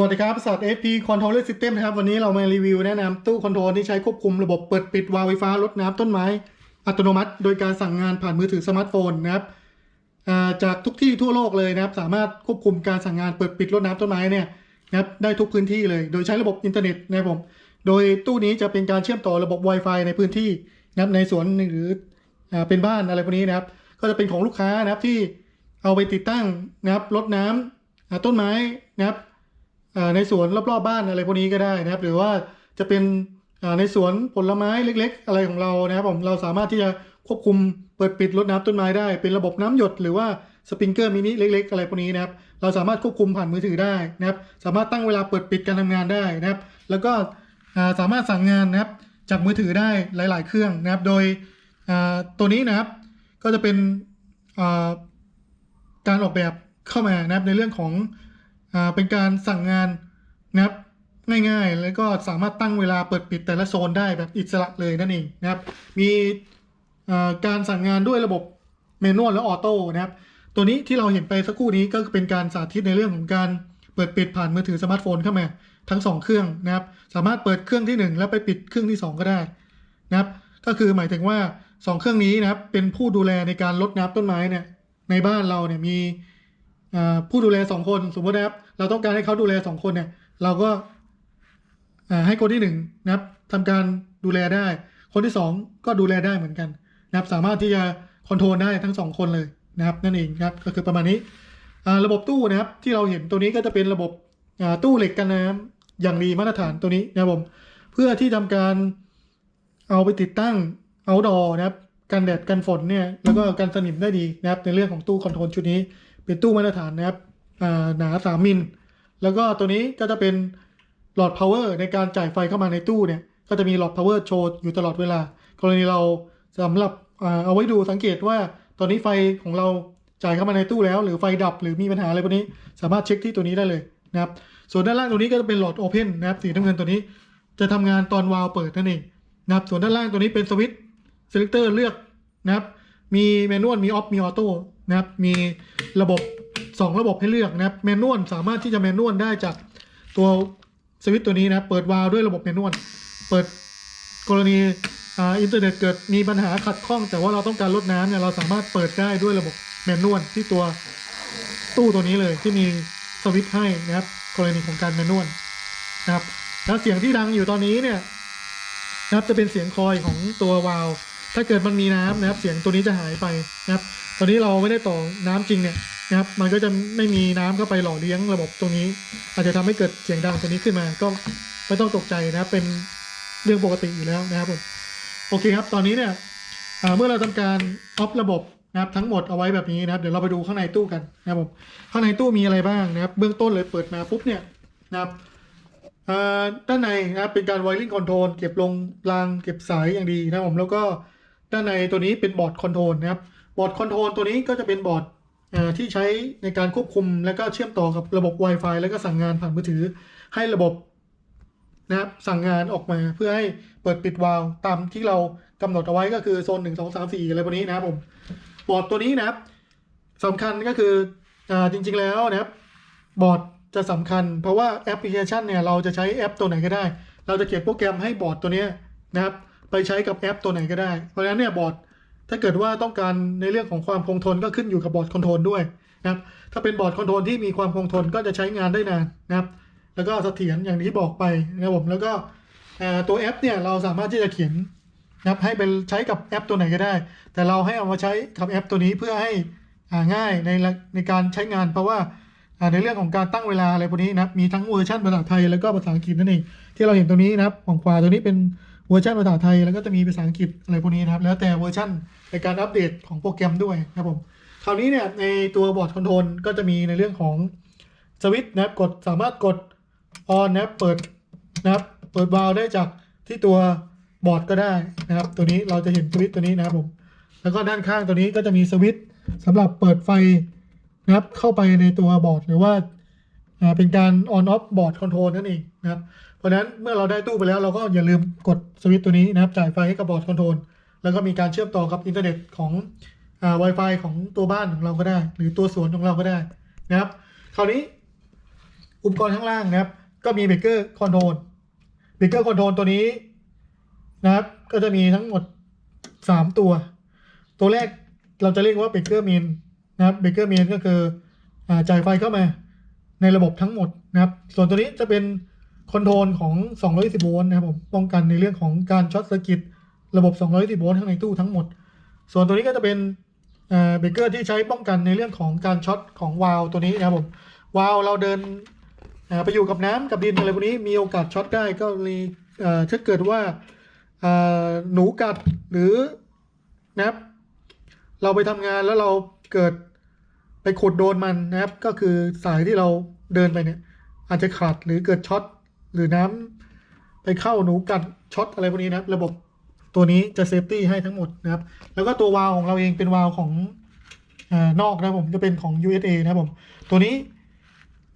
วัสดีครับบริษัท FP Controller System นะครับ วันนี้เรามารีวิวแนะนำตู้คอนโทรลที่ใช้ควบคุมระบบเปิดปิดวาล์วไฟฟ้ารดน้ำต้นไม้ อัตโนมัติ โดยการสั่งงานผ่านมือถือสมาร์ทโฟนนะครับจากทุกที่ทั่วโลกเลยนะครับ สามารถควบคุมการสั่งงานเปิดปิดรดน้ำต้นไม้เนี่ยนะครับได้ทุกพื้นที่เลย โดยใช้ระบบอินเทอร์เน็ตนะครับผม โดยตู้นี้จะเป็นการเชื่อมต่อระบบ Wi-Fi ในพื้นที่นะครับในสวนหรืออเป็นบ้านอะไรพวกนี้นะครับ ก็จะเป็นของลูกค้านะครับที่เอาไปติดตั้งนะครับรดน้ำอ่าต้นไม้นะครับ ในสวนรอบๆบ้านอะไรพวกนี้ก็ได้นะครับ หรือว่าจะเป็นในสวนผลไม้เล็ก ๆ อะไรของเรานะครับผมเราสามารถที่จะควบคุมเปิดปิดรดน้ำต้นไม้ได้ เป็นระบบน้ำหยดหรือว่าสปริงเกอร์มินิเล็ก ๆ อะไรพวกนี้นะครับ เราสามารถควบคุมผ่านมือถือได้นะครับ สามารถตั้งเวลาเปิดปิดการทำงานได้นะครับ แล้วก็สามารถสั่งงานนะครับจากมือถือได้หลาย ๆ เครื่องนะครับ โดยตัวนี้นะครับก็จะเป็นการออกแบบเข้ามานะครับในเรื่องของ เป็นการสั่งงานนะครับง่ายๆ แล้วก็สามารถตั้งเวลาเปิดปิดแต่ละโซนได้แบบอิสระเลยนั่นเองนะครับ มีอ่าการสั่งงานด้วยระบบเมนวลและออโต้นะครับ ตัวนี้ที่เราเห็นไปสักครู่นี้ก็เป็นการสาธิตในเรื่องของการเปิดปิดผ่านมือถือสมาร์ทโฟนเข้ามาทั้งสองเครื่องนะครับ สามารถเปิดเครื่องที่หนึ่งแล้วไปปิดเครื่องที่สองก็ได้นะครับ ก็คือหมายถึงว่าสองเครื่องนี้นะครับเป็นผู้ดูแลในการลดน้ำต้นไม้เนี่ยในบ้านเราเนี่ยมี ผู้ดูแลสองคนสมมตินะครับ เราต้องการให้เขาดูแลสองคนเนี่ย เราก็ให้คนที่หนึ่งนะครับทำการดูแลได้ คนที่สองก็ดูแลได้เหมือนกันนะครับ สามารถที่จะคอนโทรลได้ทั้งสองคนเลยนะครับ นั่นเองครับก็คือประมาณนี้ระบบตู้นะครับ ที่เราเห็นตัวนี้ก็จะเป็นระบบตู้เหล็กกันน้ำอย่างดีมาตรฐานตัวนี้นะครับผมเพื่อที่ทำการเอาไปติดตั้ง outdoor นะครับกันแดดกันฝนเนี่ยแล้วก็กันสนิมได้ดีนะครับในเรื่องของตู้คอนโทรลชุดนี้ เป็นตู้มาตรฐานนะครับอ่าหนา3มิล แล้วก็ตัวนี้ก็จะเป็นหลอด power ในการจ่ายไฟเข้ามาในตู้เนี่ย ก็จะมีหลอด power โชว์อยู่ตลอดเวลา กรณีเราสำหรับเอาไว้ดูสังเกตว่าตอนนี้ไฟของเราจ่ายเข้ามาในตู้แล้ว หรือไฟดับหรือมีปัญหาอะไรพวกนี้ สามารถเช็คที่ตัวนี้ได้เลยนะครับ ส่วนด้านล่างตัวนี้ก็จะเป็นหลอด open นะครับสีน้ำเงินตัวนี้ จะทำงานตอนวาล์วเปิดนั่นเองนะครับ ส่วนด้านล่างตัวนี้เป็นสวิตช์เซเลคเตอร์เลือกนะครับ มีแมนนวลมีออฟมีออโต้นะครับ มี ระบบ 2 ระบบให้เลือกนะครับแมนนวลสามารถที่จะแมนนวลได้จากตัวสวิตตัวนี้นะครับเปิดวาล์วด้วยระบบแมนนวลเปิดกรณีอ,อินเทอร์เน็ตเกิดมีปัญหาขัดข้อง แต่ว่าเราต้องการลดน้ำเนี่ยเราสามารถเปิดได้ด้วยระบบแมนนวลที่ตัวตู้ตัวนี้เลยที่มีสวิตช์ให้นะครับ กรณีของการแมนนวลนะครับแล้วเสียงที่ดังอยู่ตอนนี้เนี่ยนะครับจะเป็นเสียงคอยของตัววาล์วถ้าเกิดมันมีน้ำนะครับ เสียงตัวนี้จะหายไปนะครับ ตอนนี้เราไม่ได้ต่อน้ำจริงเนี่ยนะครับมันก็จะไม่มีน้ำเข้าไปหล่อเลี้ยงระบบตรงนี้ อาจจะทำให้เกิดเสียงดังตัวนี้ขึ้นมา ก็ไม่ต้องตกใจนะครับเป็นเรื่องปกติอยู่แล้วนะครับผมโอเคครับ ตอนนี้เนี่ยเมื่อเราทำการออฟระบบนะครับทั้งหมดเอาไว้แบบนี้นะครับ เดี๋ยวเราไปดูข้างในตู้กันนะครับผมข้างในตู้มีอะไรบ้างนะครับ เบื้องต้นเลยเปิดมาปุ๊บเนี่ยนะครับด้านในนะครับเป็นการไวริงคอนโทรลเก็บลงรางเก็บสายอย่างดีนะครับผมแล้วก็ด้านในตัวนี้เป็นบอร์ดคอนโทรลนะครับ บอร์ดคอนโทรลตัวนี้ก็จะเป็นบอร์ดที่ใช้ในการควบคุมแล้วก็เชื่อมต่อกับระบบ Wi-Fi แล้วก็สั่งงานผ่านมือถือ ให้ระบบนะครับสั่งงานออกมาเพื่อให้เปิดปิดวาล์วตามที่เรากำหนดเอาไว้ก็คือโซนหนึ่งสองสามสี่อะไรพวกนี้นะครับผมบอร์ดตัวนี้นะครับสำคัญก็คืออจริงๆแล้วนะครับบอร์ดจะสำคัญ เพราะว่าแอปพลิเคชันเนี่ยเราจะใช้แอปตัวไหนก็ได้ เราจะเขียนโปรแกรมให้บอร์ดตัวนี้นะครับไปใช้กับแอปตัวไหนก็ได้ เพราะฉะนั้นเนี่ยบอร์ด ถ้าเกิดว่าต้องการในเรื่องของความคงทนก็ขึ้นอยู่กับบอร์ดคอนโทรลด้วยนะครับถ้าเป็นบอร์ดคอนโทรลที่มีความคงทนก็จะใช้งานได้นานนะครับ แล้วก็เสถียรอย่างที่บอกไปนะครับผมแล้วก็ตัวแอปเนี่ยเราสามารถที่จะเขียนนะครับให้เป็นใช้กับแอปตัวไหนก็ได้ แต่เราให้เอามาใช้กับแอปตัวนี้เพื่อให้ง่ายในในการใช้งาน เพราะว่าในเรื่องของการตั้งเวลาอะไรพวกนี้นะครับมีทั้งเวอร์ชันภาษาไทยแล้วก็ภาษาอังกฤษนั่นเองที่เราเห็นตรงนี้นะครับของขวาตัวนี้เป็น เวอร์ชันภาษาไทยแล้วก็จะมีภาษาอังกฤษอะไรพวกนี้นะครับ แล้วแต่เวอร์ชันในการอัปเดตของโปรแกรมด้วยนะครับผมคราวนี้เนี่ยในตัวบอร์ดคอนโทรลก็จะมีในเรื่องของสวิตช์นะครับกดสามารถกดออนนะครับเปิดนะครับเปิดวาล์วได้จากที่ตัวบอร์ดก็ได้นะครับ ตัวนี้เราจะเห็นสวิตช์ตัวนี้นะครับผมแล้วก็ด้านข้างตัวนี้ก็จะมีสวิตช์สำหรับเปิดไฟนะครับเข้าไปในตัวบอร์ดหรือว่า อ่าเป็นการ on off บอร์ดคอนโทรลนั่นเองนะครับ เพราะฉะนั้นเมื่อเราได้ตู้ไปแล้วเราก็อย่าลืมกดสวิตช์ตัวนี้นะครับ จ่ายไฟให้กับบอร์ดคอนโทรลแล้วก็มีการเชื่อมต่อกับอินเทอร์เน็ตของอ่า Wi-Fi ของตัวบ้านของเราก็ได้ หรือตัวสวนของเราก็ได้นะครับ คราวนี้อุปกรณ์ข้างล่างนะครับ ก็มีเบรกเกอร์คอนโทรลเบรกเกอร์คอนโทรลตัวนี้นะครับ ก็จะมีทั้งหมดสามตัว ตัวแรกเราจะเรียกว่าเบรกเกอร์เมนนะครับเบรกเกอร์เมนก็คืออ่าจ่ายไฟเข้ามา ในระบบทั้งหมดนะครับ ส่วนตัวนี้จะเป็นคอนโทรลของ 220 โวลต์นะครับผม ป้องกันในเรื่องของการช็อตเซอร์กิตระบบ 220 โวลต์ข้างในตู้ทั้งหมด ส่วนตัวนี้ก็จะเป็นเบรกเกอร์ที่ใช้ป้องกันในเรื่องของการช็อตของวาล์วตัวนี้นะครับผม วาล์วเราเดินไปอยู่กับน้ำกับดินอะไรพวกนี้มีโอกาสช็อตได้ก็มีเอ่อถ้าเกิดว่าหนูกัดหรือนะครับเราไปทำงานแล้วเราเกิด ขุดโดนมันนะครับ ก็คือสายที่เราเดินไปเนี่ย อาจจะขาดหรือเกิดช็อตหรือน้ำไปเข้าหนูกัดช็อตอะไรพวกนี้นะครับ ระบบตัวนี้จะเซฟตี้ให้ทั้งหมดนะครับ แล้วก็ตัววาลของเราเองเป็นวาลของอนอกนะผมจะเป็นของ USA นะครับผม ตัวนี้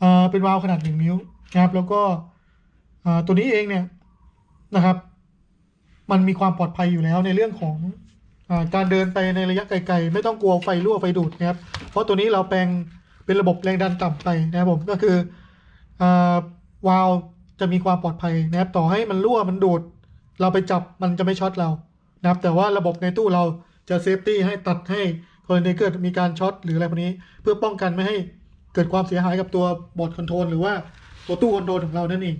เอ่อเป็นวาลขนาดหนึ่งนิ้วนะครับ แล้วก็อ่อตัวนี้เองเนี่ยนะครับ มันมีความปลอดภัยอยู่แล้วในเรื่องของ การเดินไปในระยะไกล ๆ ไม่ต้องกลัวไฟรั่วไฟดูดนะครับ เพราะตัวนี้เราแปลงเป็นระบบแรงดันต่ำไปนะครับผมก็คืออวาล์วจะมีความปลอดภัยนะครับต่อให้มันรั่วมันดูด เราไปจับมันจะไม่ช็อตเรานะครับ แต่ว่าระบบในตู้เราจะเซฟตี้ให้ตัดให้กรณีเกิดมีการช็อตหรืออะไรพวกนี้ เพื่อป้องกันไม่ให้เกิดความเสียหายกับตัวบอร์ดคอนโทรลหรือว่าตัวตู้คอนโทรลของเรานั่นเอง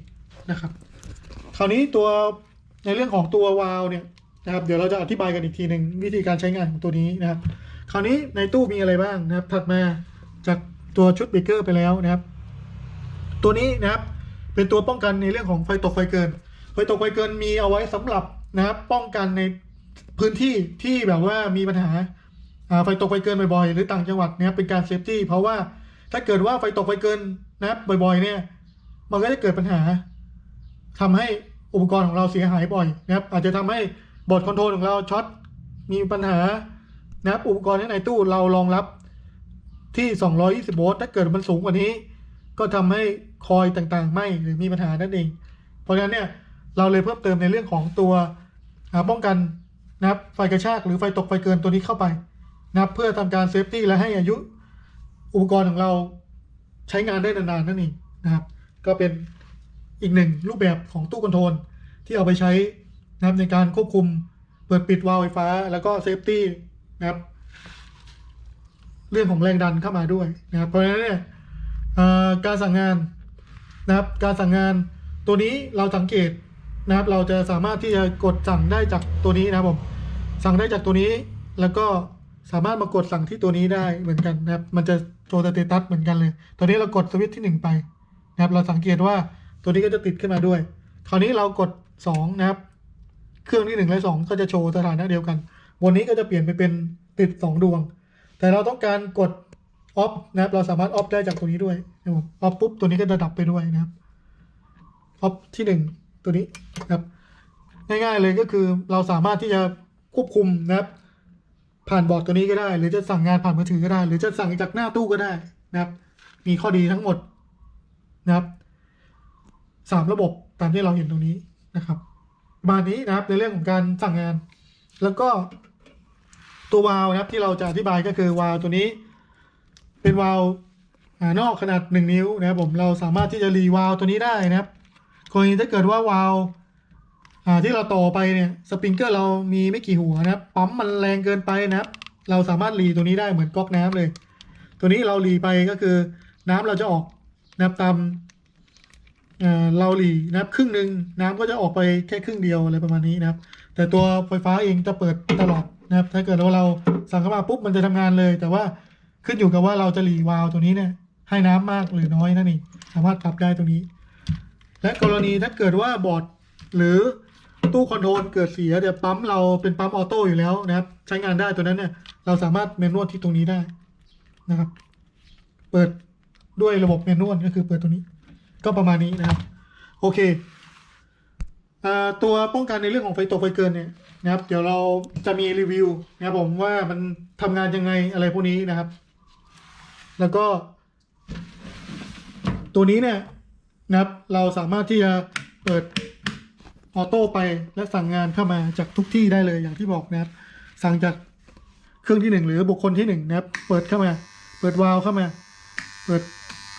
นะครับ คราวนี้ตัวในเรื่องของตัววาล์วเนี่ย นะครับ เดี๋ยวเราจะอธิบายกันอีกทีหนึ่งวิธีการใช้งานของตัวนี้นะครับ คราวนี้ในตู้มีอะไรบ้างนะครับ ถัดมาจากตัวชุดเบรกเกอร์ไปแล้วนะครับ ตัวนี้นะครับเป็นตัวป้องกันในเรื่องของไฟตกไฟเกิน ไฟตกไฟเกินมีเอาไว้สำหรับนะครับ ป้องกันในพื้นที่ที่แบบว่ามีปัญหาไฟตกไฟเกินบ่อยๆหรือต่างจังหวัดนะครับเป็นการเซฟตี้เพราะว่าถ้าเกิดว่าไฟตกไฟเกินนะครับบ่อยๆ เนี่ย มันก็จะเกิดปัญหาทำให้อุปกรณ์ของเราเสียหายบ่อยนะครับ อาจจะทำให้ บอร์ดคอนโทรลของเราช็อตมีปัญหานะครับอุปกรณ์ในตู้เรารองรับที่ 220 โวลต์ถ้าเกิดมันสูงกว่านี้ ก็ทำให้คอยต่างๆไหมหรือมีปัญหานั่นเอง เพราะฉะนั้นเนี่ยเราเลยเพิ่มเติมในเรื่องของตัวป้องกันนะครับไฟกระชากหรือไฟตกไฟเกินตัวนี้เข้าไปนะครับเพื่อทำการเซฟตี้และให้อายุอุปกรณ์ของเราใช้งานได้นานๆนั่นเองนะครับ ก็เป็นอีกหนึ่งรูปแบบของตู้คอนโทรลที่เอาไปใช้ นะครับในการควบคุมเปิดปิดวาล์วไฟฟ้า แล้วก็เซฟตี้นะครับ เรื่องของแรงดันเข้ามาด้วยนะครับ เพราะฉะนั้นเนี่ยการสั่งงานนะครับ การสั่งงานตัวนี้เราสังเกตนะครับ เราจะสามารถที่จะกดสั่งได้จากตัวนี้นะครับผม สั่งได้จากตัวนี้ แล้วก็สามารถมากดสั่งที่ตัวนี้ได้เหมือนกันนะครับ มันจะโชว์สเตตัสเหมือนกันเลย ตอนนี้เรากดสวิตช์ที่หนึ่งไปนะครับ เราสังเกตว่าตัวนี้ก็จะติดขึ้นมาด้วย คราวนี้เรากดสองนะครับ เครื่องที่หนึ่งและสองก็จะโชว์สถานะเดียวกันบนนี้ก็จะเปลี่ยนไปเป็นติดสองดวง แต่เราต้องการกดออฟนะครับ เราสามารถออฟได้จากตัวนี้ด้วยนะครับออฟปุ๊บตัวนี้ก็จะดับไปด้วยนะครับออฟที่หนึ่งตัวนี้นะครับ ง่ายๆเลยก็คือเราสามารถที่จะควบคุมนะครับ ผ่านบอร์ดตัวนี้ก็ได้ หรือจะสั่งงานผ่านมือถือก็ได้ หรือจะสั่งจากหน้าตู้ก็ได้นะครับ มีข้อดีทั้งหมดนะครับสามระบบตามที่เราเห็นตรงนี้นะครับ ประมาณนี้นะครับในเรื่องของการสั่งงาน แล้วก็ตัววาล์วนะครับที่เราจะอธิบายก็คือวาล์วตัวนี้ เป็นวาล์วนอกขนาดหนึ่งนิ้วนะครับผมเราสามารถที่จะรีวาล์วตัวนี้ได้นะครับกรณีถ้าเกิดว่าวาล์วที่เราต่อไปเนี่ยสปริงเกอร์เรามีไม่กี่หัวนะครับปั๊มมันแรงเกินไปนะครับ เราสามารถรีตัวนี้ได้เหมือนก๊อกน้ำเลย ตัวนี้เรารีไปก็คือน้ำเราจะออกนะครับตาม เอ่อเรารีนะครับครึ่งหนึ่งน้ำก็จะออกไปแค่ครึ่งเดียวอะไรประมาณนี้นะครับ แต่ตัวไฟฟ้าเองจะเปิดตลอดนะครับ ถ้าเกิดว่าเราสั่งเข้ามาปุ๊บมันจะทำงานเลย แต่ว่าขึ้นอยู่กับว่าเราจะรีวาล์วตัวนี้เนี่ยให้น้ำมากหรือน้อยนั่นเองสามารถปรับได้ตรงนี้ และกรณีถ้าเกิดว่าบอร์ดหรือตู้คอนโทรลเกิดเสียเดี๋ยวปั๊มเราเป็นปั๊มออโต้อยู่แล้วนะครับ ใช้งานได้ตัวนั้นเนี่ยเราสามารถเมนนวลที่ตรงนี้ได้นะครับ เปิดด้วยระบบเมนนวลก็คือเปิดตัวนี้ ก็ประมาณนี้นะครับ โอเคอ่าตัวป้องกันในเรื่องของไฟตกไฟเกินเนี่ยนะครับ เดี๋ยวเราจะมีรีวิวนะครับผมว่ามันทำงานยังไงอะไรพวกนี้นะครับ แล้วก็ ตัวนี้เนี่ยนะครับ เราสามารถที่จะเปิดออโต้ไปและสั่งงานเข้ามาจากทุกที่ได้เลยอย่างที่บอกนะครับ สั่งจากเครื่องที่หนึ่งหรือบุคคลที่หนึ่งนะครับ เปิดเข้ามา เปิดวาล์วเข้ามา เปิด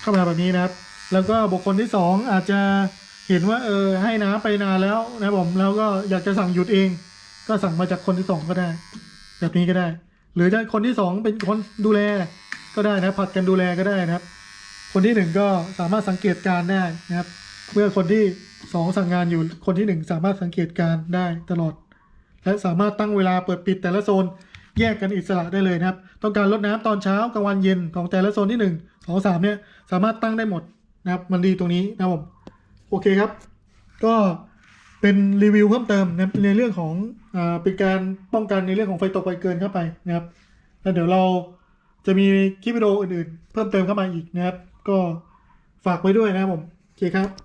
เข้ามาแบบนี้นะครับ แล้วก็บุคคลที่สองอาจจะเห็นว่าเออให้น้ำไปนานแล้วนะผมแล้วก็อยากจะสั่งหยุดเอง ก็สั่งมาจากคนที่สองก็ได้ แบบนี้ก็ได้ หรือถ้าคนที่สองเป็นคนดูแลก็ได้นะผัดกันดูแลก็ได้นะครับ คนที่หนึ่งก็สามารถสังเกตการได้นะครับ เมื่อคนที่สองสั่งงานอยู่คนที่หนึ่งสามารถสังเกตการได้ตลอด และสามารถตั้งเวลาเปิดปิดแต่ละโซนแยกกันอิสระได้เลยนะครับ ต้องการลดน้ำตอนเช้ากลางวันเย็นของแต่ละโซนที่หนึ่งสองสามเนี่ยสามารถตั้งได้หมด นะครับ มันดีตรงนี้นะครับผมโอเคครับ ก็เป็นรีวิวเพิ่มเติมนะในเรื่องของอาเป็นการป้องกันในเรื่องของไฟตกไฟเกินเข้าไปนะครับแล้วเดี๋ยวเราจะมีคลิปวิดีโออื่นๆ เพิ่มเติมเข้ามาอีกนะครับ ก็ฝากไว้ด้วยนะครับผมโอเคครับ